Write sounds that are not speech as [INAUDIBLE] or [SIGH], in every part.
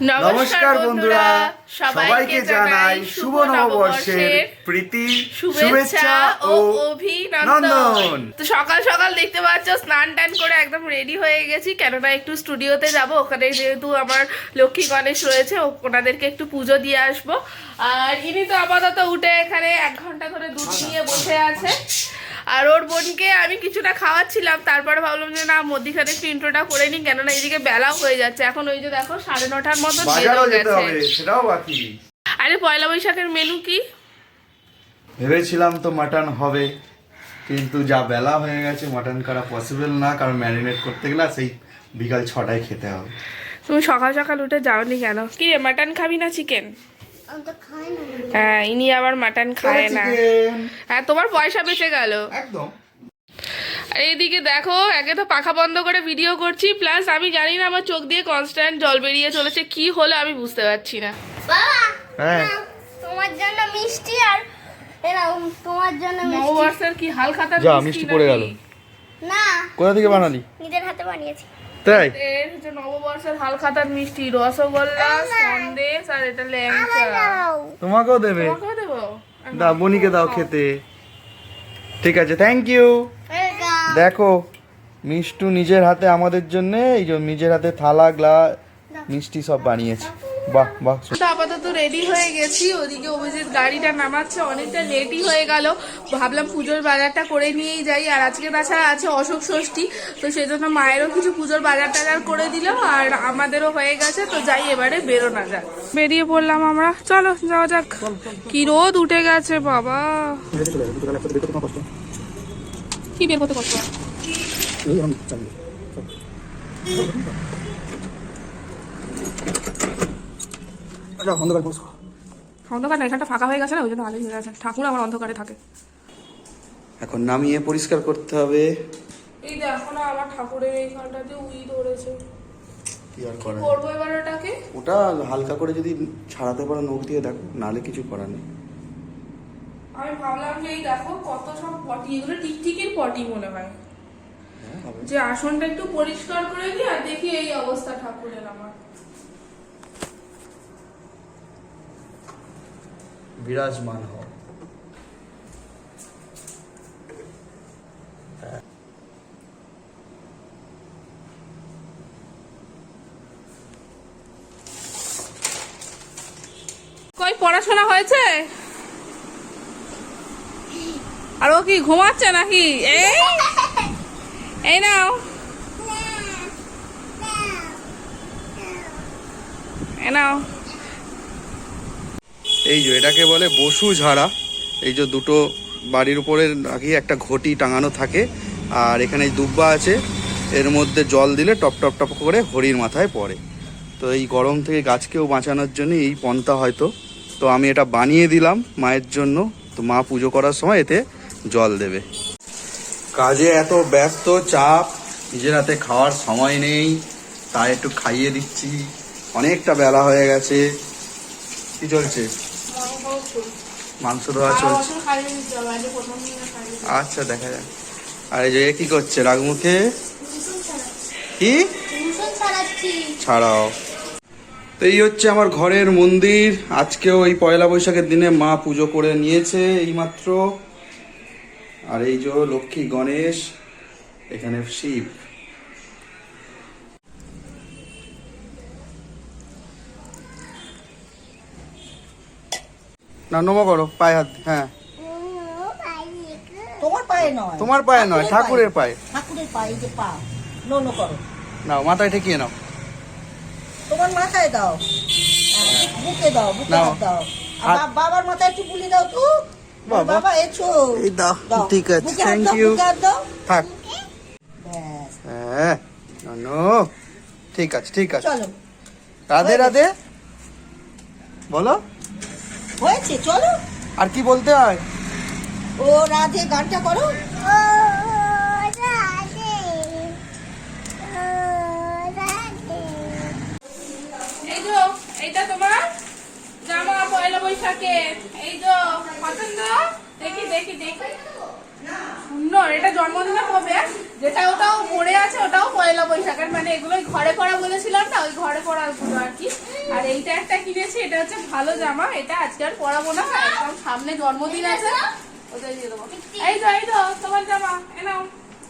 নমস্কার বন্ধুরা সবাইকে জানাই শুভ নববর্ষের প্রীতি শুভেচ্ছা ও অভিনন্দন। তো সকাল সকাল দেখতে পাচ্ছ স্নান টান করে একদম রেডি হয়ে গেছি। কেননা একটু স্টুডিওতে যাব ওখানে যেহেতু আমার লক্ষ্মী গণেশ রয়েছে ওনাদেরকে একটু পুজো দিয়ে আসব। আর ইনি তো আপাতত উঠে এখানে এক ঘণ্টা ধরে দুধ নিয়ে বসে আছে। আর ওর বোনকে আমি কিছুটা খাওয়াচ্ছিলাম তারপরে ভাবলাম যে না মধ্যিখানে একটু ইন্ট্রোটা করে নিই কেননা এইদিকে বেলাও হয়ে যাচ্ছে। এখন ওই যে দেখো সাড়ে নটার মতো আরে পয়লা বৈশাখের মেনু কি? ভেবেছিলাম তো মাটন হবে কিন্তু যা বেলা হয়ে গেছে মাটন করা পসিবল না কারণ ম্যারিনেট করতে গেলে সেই বিকাল ছটায় খেতে হবে। তুমি সকাল সকাল উঠে যাওনি কেন? কি মাটন খাবি না চিকেন হ্যাঁ ইনি আবার মাটন খায় না। হ্যাঁ তোমার পয়সা বেঁচে গেল। একদম। এইদিকে দেখো একে তো পাখা বন্ধ করে ভিডিও করছি প্লাস আমি জানি না আমার চোখ দিয়ে কনস্ট্যান্ট জল বেরিয়ে চলেছে কি হলো আমি বুঝতে পারছি না। বাবা হ্যাঁ। তোমার জন্য মিষ্টি আর তোমার জন্য মিষ্টি। কি হাল খাতার যা, মিষ্টি পড়ে গেল। না। কোথা থেকে বানালি? নিজের হাতে বানিয়েছি। তাই? এর হচ্ছে নববর্ষের হাল মিষ্টি রসগোল্লা সন্দেশ আর এটা ল্যাংচা। তোমাকেও দেবে? তোমাকেও দেবো? দাও বনিকে দাও খেতে। ঠিক আছে থ্যাংক ইউ দেখো মিষ্টু নিজের হাতে আমাদের জন্য এই যে নিজের হাতে থালা গ্লাস মিষ্টি সব বানিয়েছে। বাহ বাহ তো আপাতত রেডি হয়ে গেছি। ওদিকে অভিজিৎ গাড়িটা নামাচ্ছে অনেকটা লেটই হয়ে গেল। ভাবলাম পুজোর বাজারটা করে নিয়েই যাই। আর আজকে তাছাড়া আছে অশোক ষষ্ঠী তো সেই জন্য মায়েরও কিছু পুজোর বাজার টাজার করে দিল আর আমাদেরও হয়ে গেছে। তো যাই এবারে বেরোনা যাক। বেরিয়ে পড়লাম আমরা। চলো যাওয়া যাক। কি রোদ উঠে গেছে বাবা। কি বের করতে কষ্ট [LAUGHS] অন্ধকার না এখানটা ফাঁকা হয়ে গেছে না ওই জন্য আলোই হয়ে গেছে ঠাকুর আমার অন্ধকারে থাকে। এখন নামিয়ে পরিষ্কার করতে হবে। এই দেখো না আমার ঠাকুরের এইখানটাতে উই ধরেছে। কি আর করার? করব এবার ওটাকে? ওটা হালকা করে যদি ছাড়াতে পারো নখ দিয়ে দেখো নালে কিছু করার নেই। আমি ভাবলাম যে এই দেখো কত সব পটি এগুলো টিকটিকির পটি মনে হয়। হ্যাঁ, যে আসনটা একটু পরিষ্কার করে দিই আর দেখি এই অবস্থা ঠাকুরের আমার। বিরাজমান হও। কই পড়াশোনা হয়েছে? আর ও কি ঘুমাচ্ছে নাকি? এই এই নাও। এই নাও। এই যে এটাকে বলে বসু ঝাড়া। এই যে দুটো বাড়ির উপরে নাকি একটা ঘটি টাঙানো থাকে। আর এখানে দুব্বা আছে। এর মধ্যে জল দিলে টপ টপ টপ করে হরির মাথায় পড়ে। তো এই গরম থেকে গাছকেও বাঁচানোর জন্য এই পন্থা হয়তো। তো আমি এটা বানিয়ে দিলাম মায়ের জন্য। তো মা পুজো করার সময় এতে জল দেবে। কাজে এত ব্যস্ত, চাপ, নিজের হাতে খাওয়ার সময় নেই। তাই একটু খাইয়ে দিচ্ছি। অনেকটা বেলা হয়ে গেছে। কি চলছে? মাংস ধোয়া চলছে। আচ্ছা দেখা যাক। আর এই যে কি করছে? রাগমুখে কি? ছাড়াও। তো এই হচ্ছে আমার ঘরের মন্দির। আজকেও এই পয়লা বৈশাখের দিনে মা পুজো করে নিয়েছে এইমাত্র। আর এই যে লক্ষ্মী গণেশ, এখানে শিব। না নমো করো পায়ে হাত হ্যাঁ। তোমার পায়ে নয়। তোমার পায়ে নয় ঠাকুরের পায়ে। ঠাকুরের পায়ে। যে পা। নো করো। নাও মাথায় ঠেকিয়ে নাও। তোমার মাথায় দাও। বুকে দাও বুকে দাও। আর বাবার মাথায় একটু বুলি দাও তো। বাবা। বাবা এছো এই দাও, ঠিক আছে, হাত দাও থাক। হ্যাঁ নো ঠিক আছে ঠিক আছে। চলো। রাধে রাধে। বলো। হয়েছে? চলো। আর কি বলতে হয়? ও রাধে গানটা করো। এইটা তোমার? জামা পয়লা বৈশাখে। এই তো পছন্দ? দেখি দেখি দেখি। সুন্দর এটা জন্মদিনে হবে। যেটা ওটাও পড়ে আছে ওটাও পয়লা বৈশাখের। মানে এগুলোই ঘরে পড়া বলেছিলাম না? ওই ঘরে পড়া আর কি। আর এইটা একটা কিনেছি এটা হচ্ছে ভালো জামা এটা আজকে আর পরাবো না একদম সামনে জন্মদিন আছে। দিয়ে দেবো। এই তো এই তো তোমার জামা এ নাও।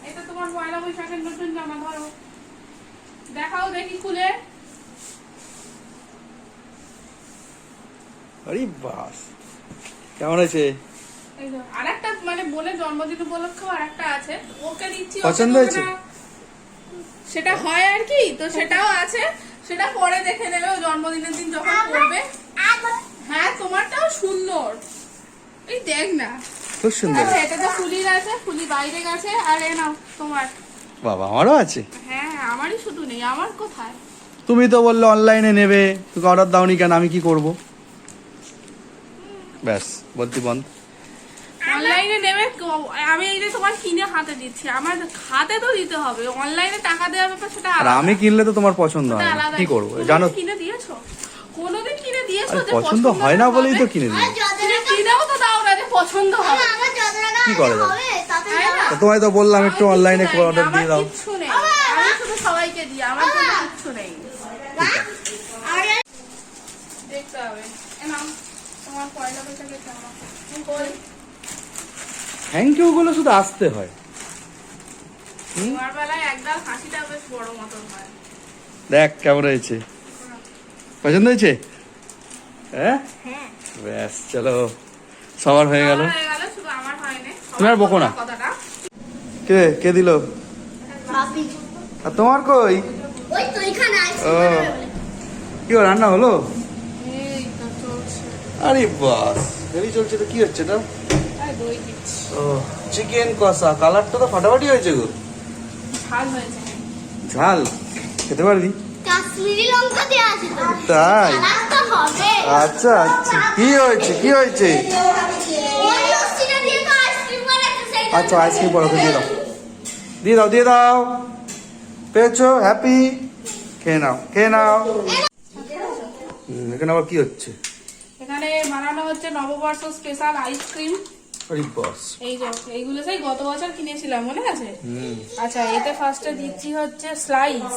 এটা তোমার পয়লা বৈশাখের নতুন জামা ধরো। দেখাও দেখি খুলে। আরে বাস কেমন আছে? আরেকটা মানে বোনের জন্মদিন উপলক্ষেও আরেকটা আছে ওকে দিচ্ছি পছন্দ হয়েছে? সেটা হয় আর কি তো সেটাও আছে। সেটা পরে দেখে নেবে ও জন্মদিনের দিন যখন করবে। হ্যাঁ তোমারটাও সুন্দর। এই দেখ না। খুব সুন্দর। আচ্ছা এটা তো ফুলির আছে ফুলি বাইরে গেছে আর এ নাও তোমার। বাবা আমারও আছে। হ্যাঁ আমারই শুধু নেই আমার কোথায়? তুমি তো বললে অনলাইনে নেবে তুমি অর্ডার দাওনি কেন আমি কি করব? ব্যাস বলতি বন্ধ। অনলাইনে নেবে আমি এই যে তোমার কিনে হাতে দিচ্ছি আমার হাতে তো দিতে হবে অনলাইনে টাকা দেওয়ার ব্যাপার সেটা আর আমি কিনলে তো তোমার পছন্দ হয় না। কি করব? জানো কিনে দিয়েছ? কোনোদিন কিনে দিয়েছ যে পছন্দ হয় না বলেই তো কিনে দিই কিনেও তো দাও না যে পছন্দ হবে। আমার কি করা যাবে? তোমায় তো বললাম একটু অনলাইনে অর্ডার দিয়ে দাও। কিচ্ছু নেই। আমি শুধু সবাইকে দিই আমার কিচ্ছু নেই। দেখতে হবে। এ নাও, তোমার পয়লা বৈশাখের জামা। থ্যাংক ইউ গুলো শুধু আসতে হয়। তোমার হয়। দেখ কেমন হয়েছে? পছন্দ হয়েছে? হ্যাঁ? ব্যাস চলো। সবার হয়ে গেল। আমার হয়ে গেল শুধু আমার হয়নি। তুমি আর বকো না। কে কে দিল? আর তোমার কই? ও। কি রান্না হলো? এই তো চলছে। আরে বাস। হেভি চলছে তো কি হচ্ছে এটা দই দিচ্ছি ও চিকেন কষা কালারটা তো ফাটাফাটি হয়েছে গো। ঝাল হয়েছে। ঝাল? খেতে পারবি? কাশ্মীরি লঙ্কা দেওয়া আছে তো। তাই? আর তো হবে। আচ্ছা আচ্ছা। কি হয়েছে কি হয়েছে? আচ্ছা আইসক্রিম পরে দিয়ে দাও। দিয়ে দাও দিয়ে দাও। পেয়েছ? হ্যাপি খেয়ে নাও খেয়ে নাও। এখানে আবার কি হচ্ছে? এখানে বানানো হচ্ছে নববর্ষ স্পেশাল আইসক্রিম আরে এই যে এইগুলো সেই গত বছর কিনেছিলাম মনে আছে? আচ্ছা এতে ফার্স্টে দিচ্ছি হচ্ছে স্লাইস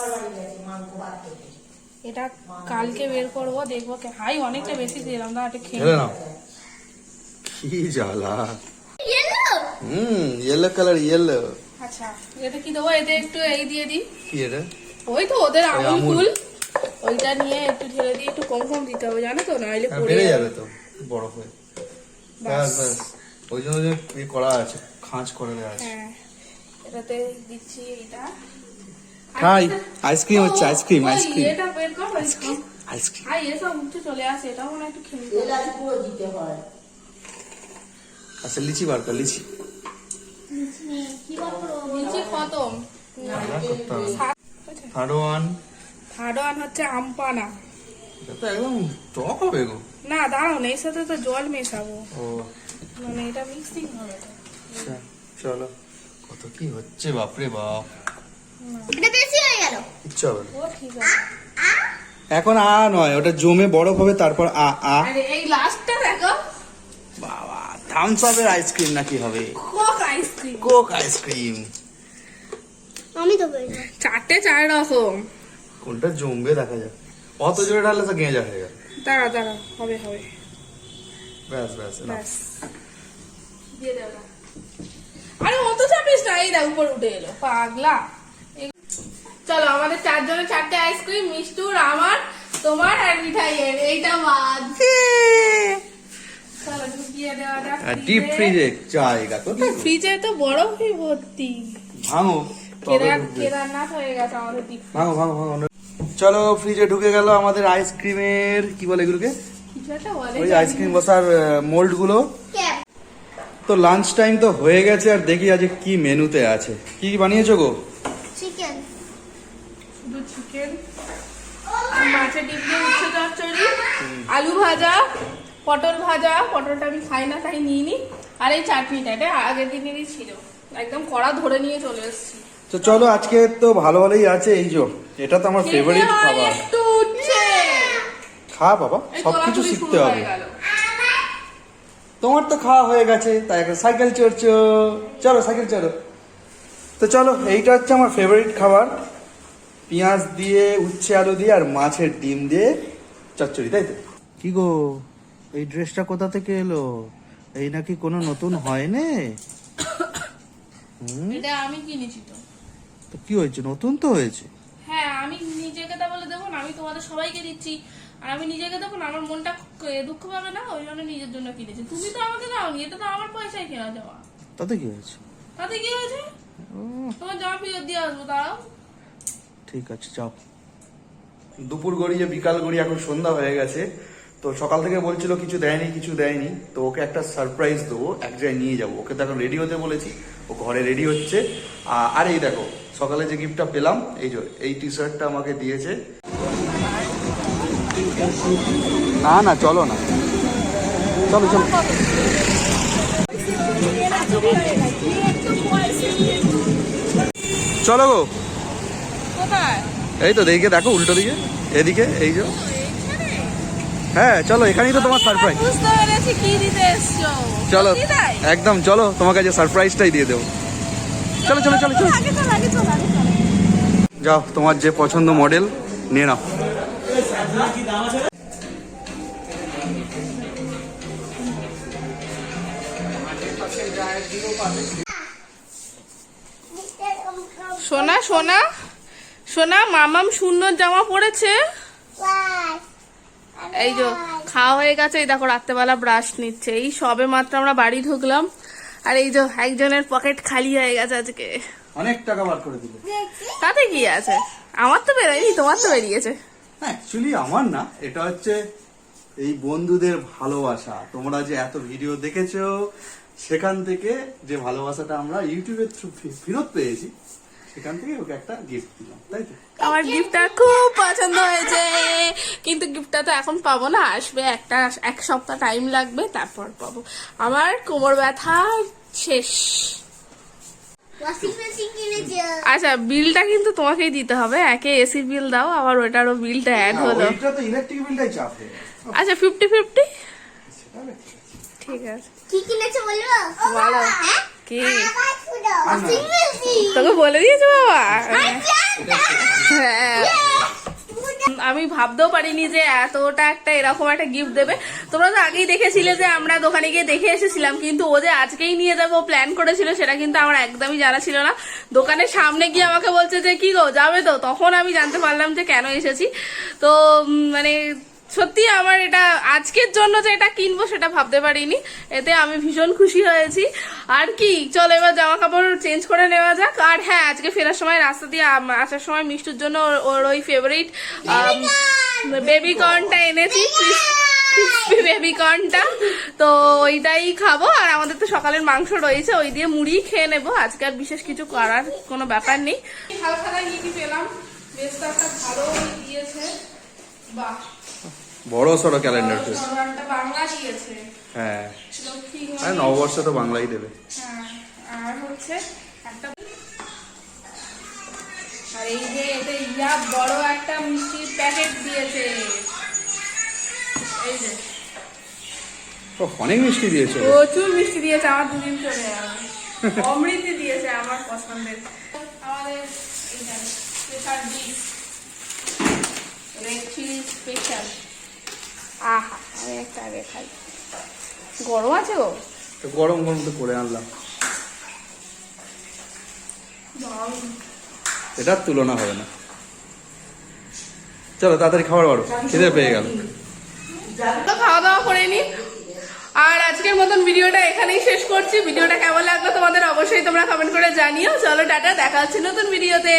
এটা কালকে বের করব দেখব হাই অনেকটা বেশি দিলাম না এটা খেয়ে নাও। কি জ্বালা। হুম ইয়েলো কালার ইয়েলো আচ্ছা এতে কি দেবো? এতে একটু এই দিয়ে দিই। কি এটা? ওই তো ওদের আমুল। ওইটা নিয়ে একটু ঢেলে দিয়ে একটু কম কম দিতে হবে জানো তো? নাহলে হ্যাঁ, পড়ে যাবে। যাবে তো বড় হয়ে ব্যাস। ওই জন্য যে ইয়ে করা আছে খাঁজ করে দেওয়া আছে। হ্যাঁ এটাতে দিচ্ছি এইটা। খাই আইসক্রিম হচ্ছে আইসক্রিম আইসক্রিম। এটা বের কর খাও। আইসক্রিম হাই এসব উঠে চলে আসে এটাও মনে একটু খেয়ে হবে। পুরো দিতে হয়। আচ্ছা লিচি বার কর লিচি। কি নিচে খতম। Third one. থার্ড ওয়ান হচ্ছে আমপানা। এটা তো একদম টক হবে গো। না দাঁড়াও না এর সাথে তো জল মেশাবো। ও। মানে এটা মিক্সিং হবে আচ্ছা চলো। কত কি হচ্ছে বাপরে বাপ। এটা বেশি হয়ে গেল। কিচ্ছু হবে ও ঠিক আছে। এখন আ নয় ওটা জমে বরফ হবে তারপর আ আ। আরে এই লাস্টটা দেখো। বাবা থামস আপের আইসক্রিম নাকি হবে? কোক আইসক্রিম কোক আইসক্রিম আমি তো বলি চারটে চার রকম। কোনটা জমবে দেখা যাক। অত জোরে ঢাললে তো গেঁজা হয়ে গেল। দাঁড়া দাঁড়া হবে হবে। ব্যাস ব্যাস ব্যাস। দিয়ে না। আরে অত চাপিস না। এই দেখ উপর উঠে এলো। পাগলা। চলো আমাদের চারজনের চারটে আইসক্রিম মিষ্টুর আমার তোমার আর মিঠাইয়ের। এইটা বাদ। ডিপ ফ্রিজে জায়গা তো ফ্রিজে তো বরফই ভর্তি। ভাঙো কেদার কেদারনাথ হয়ে গেছে আমাদের ভাঙো ভাঙো ভাঙো। চলো ফ্রিজে ঢুকে গেল আমাদের আইসক্রিমের কি বলে এগুলোকে? ওই আইসক্রিম বসার মোল্ডগুলো তো লাঞ্চ টাইম তো হয়ে গেছে আর দেখি আজ কি মেনুতে আছে। কি কি বানিয়েছো গো? চিকেন শুধু চিকেন মাছের ডিম দিয়ে উচ্ছে চচ্চড়ি আলু ভাজা পটল ভাজা। পটলটা আমি খাই না তাই নিয়ে নি। আর এই চাটনিটা এটা আগের দিনেরই ছিল। একদম কড়া ধরে নিয়ে চলে এসেছি। তো চলো আজকে তো ভালো ভালোই আছে এই যে এটা তো আমার ফেভারিট খাবার। একটু উচ্ছে খা বাবা এই সবকিছু শিখতে হবে। তোমার তো খাওয়া হয়ে গেছে তাই একটা সাইকেল চড়ছো। চলো সাইকেল চলো। তো চলো এইটা হচ্ছে আমার ফেভারিট খাবার। পেঁয়াজ দিয়ে উচ্ছে আলু দিয়ে আর মাছের ডিম দিয়ে চচ্চড়ি তাই তো? কি গো এই ড্রেসটা কোথা থেকে এলো? এই নাকি কোনো নতুন হয়নি? হুম? এটা আমি কিনেছি তো। তো কি হয়েছে? নতুন তো হয়েছে? হ্যাঁ আমি নিজেকে তা বলে দেবো না আমি তোমাদের সবাইকে দিচ্ছি। আর আমি নিজেকে দেবো না আমার মনটা দুঃখ পাবে না ওই জন্য নিজের জন্য কিনেছি। তুমি তো আমাকে দাওনি এটা তো আমার পয়সায় কেনা দেওয়া। তাতে কি হয়েছে? তাতে কি হয়েছে? তোমার জামা ফেরত দিয়ে আসব তারাও ঠিক আছে যাও। দুপুর গড়িয়ে বিকাল গড়িয়ে এখন সন্ধ্যা হয়ে গেছে তো সকাল থেকে বলছিল কিছু দেয়নি কিছু দেয়নি তো ওকে একটা সারপ্রাইজ দেবো এক জায়গায় নিয়ে যাব। ওকে তো এখন রেডি হতে বলেছি ও ঘরে রেডি হচ্ছে। আর এই দেখো সকালে যে গিফটটা পেলাম এই যে এই টি শার্টটা আমাকে দিয়েছে না না, চলো না। চলো চলো। চলো গো। এই তো দিকে দেখো, উল্টো দিকে, এদিকে, এই যে। হ্যাঁ চলো, এখানেই তো তোমার সারপ্রাইজ চলো, একদম, চলো তোমার কাছে সারপ্রাইজটাই দিয়ে দেবো। চলো চলো চলো, চল। যাও, তোমার যে পছন্দ মডেল নিয়ে নাও। সোনা সোনা। সোনা মামাম সুন্দর জামা পড়েছে এই যে খাওয়া হয়ে গেছে। এই দেখো রাত্রেবেলা ব্রাশ নিচ্ছে। এই সবে মাত্র আমরা বাড়ি ঢুকলাম। আর এই যে একজনের পকেট খালি হয়ে গেছে আজকে। অনেক টাকা বার করে দিলে। তাতে কি আছে? আমার তো বেরোয়নি তোমার তো বেরিয়েছে। অ্যাকচুয়ালি আমার না এটা হচ্ছে এই বন্ধুদের ভালোবাসা। তোমরা যে এত ভিডিও দেখেছ সেখান থেকে যে ভালোবাসাটা আমরা ইউটিউবের থ্রু ফেরত পেয়েছি সেখান থেকে ওকে একটা গিফট দিলাম তাই তো? আমার গিফটটা খুব পছন্দ হয়েছে। কিন্তু গিফটটা তো এখন পাবো না আসবে একটা এক সপ্তাহ টাইম লাগবে তারপর পাবো। আমার কোমর ব্যথা শেষ। আচ্ছা বিলটা কিন্তু তোমাকেই দিতে হবে। একে এসির বিল দাও আবার ওটারও বিলটা অ্যাড হলো। আচ্ছা ফিফটি ফিফটি ঠিক আছে। কি কিনেছে বলব? বলো। হ্যাঁ? কি? তোকে বলে দিয়েছ বাবা। হ্যাঁ। আমি ভাবতেও পারিনি যে এতটা একটা এরকম একটা গিফট দেবে। তোমরা তো আগেই দেখেছিলে যে আমরা দোকানে গিয়ে দেখে এসেছিলাম, কিন্তু ও যে আজকেই নিয়ে যাব প্ল্যান করেছিল, সেটা কিন্তু আমার একদমই জানা ছিল না। দোকানের সামনে গিয়ে আমাকে বলছে যে, কি গো, যাবে তো? তখন আমি জানতে পারলাম যে কেন এসেছি। তো মানে সত্যি আমার এটা আজকের জন্য যে এটা কিনবো সেটা ভাবতে পারিনি। এতে আমি ভীষণ খুশি হয়েছি। আর কি, চল এবার জামা কাপড় চেঞ্জ করে নেওয়া যাক। আর হ্যাঁ আজকে ফেরার সময় রাস্তা দিয়ে আসার সময় মিষ্টুর জন্য ওর- ওই ফেভারিট বেবি কর্নটা এনেছি। বেবি কর্নটা তো ওইটাই খাব। আর আমাদের তো সকালের মাংস রয়েছে, ওই দিয়ে মুড়ি খেয়ে নেব। আজকে আর বিশেষ কিছু করার কোনো ব্যাপার নেই। হালকা ইয়ে পেলাম। একটা ভালো দিয়েছে। বাহ! বড় সড়ো ক্যালেন্ডার তো। বাংলা দিয়েছে। হ্যাঁ। আর নববর্ষ তো বাংলাই দেবে। হ্যাঁ আর হচ্ছে একটা আর এই যে এতে ইয়া বড় একটা মিষ্টির প্যাকেট দিয়েছে। এই যে। ও অনেক মিষ্টি দিয়েছ। প্রচুর মিষ্টি দিয়েছে আমার দুদিন চলে যাবে। অমৃতি দিয়েছে আমার পছন্দের। আমাদের special dish red chilli special আহা আমি একটা আগে খাই। গরম আছে গো? গরম গরম তো করে আনলাম। এটার তুলনা হবে না। চলো তাড়াতাড়ি খাবার বাড়ো খিদে পেয়ে গেল। তো খাওয়া দাওয়া করে নি। আর আজকের মতন ভিডিওটা এখানেই শেষ করছি। ভিডিওটা কেমন লাগল তোমাদের অবশ্যই তোমরা কমেন্ট করে জানিও। চলো টাটা দেখা হচ্ছে নতুন ভিডিওতে।